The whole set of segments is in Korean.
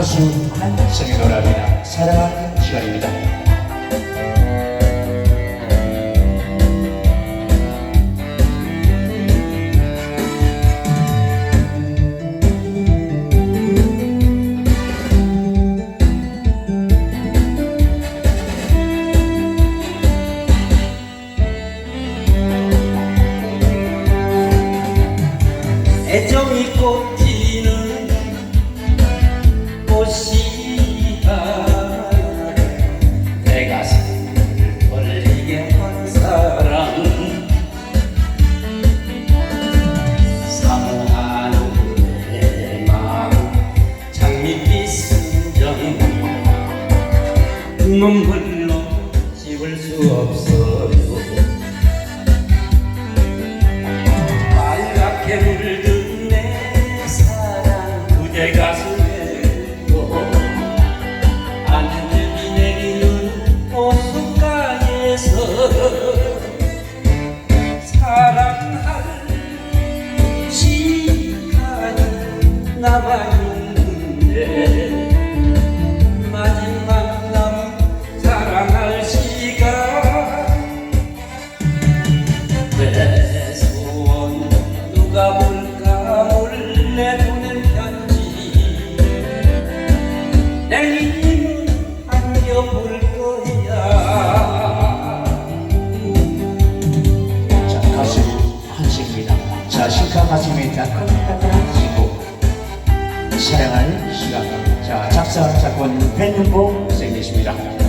가수 한성의 노래입니다. 사랑하는 시간입니다. 애정이 꽃 눈물로 지울 수 없어요. 빨갛게 물든 내 사랑 그대 가슴에 또 안개비 내리는 호숫가에서 사랑할 시간이 남아있 자, 가슴에 따끈따끈하시고 사랑할 시간. 자, 작사, 작곡, 팬등보 선생님이십니다.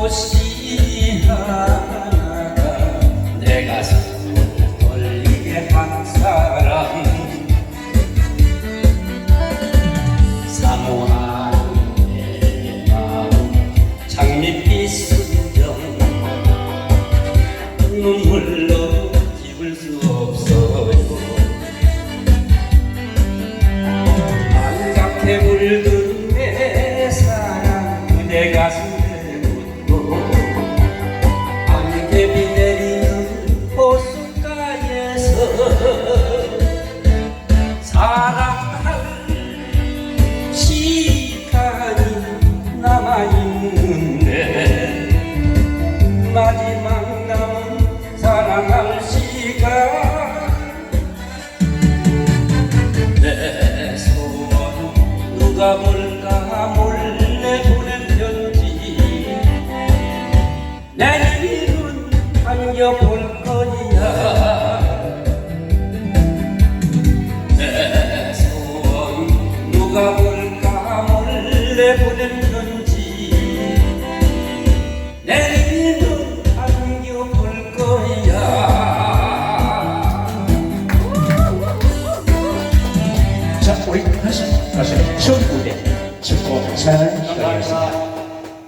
꽃이 하나가 내 가슴을 떨리게 한 사람 사모하는 내 마음 장밋빛 순정 눈물로 지울 수 없어요 안갑게 물든 내 사랑 그대 가슴 누가 볼까 몰래 보낸 편지. 내일은 안겨볼 거야. 내 소원 누가 볼까 몰래 보낸 자, 우리 가수, 가수, 쇼 무대, 듣고 사랑할 시간입니다.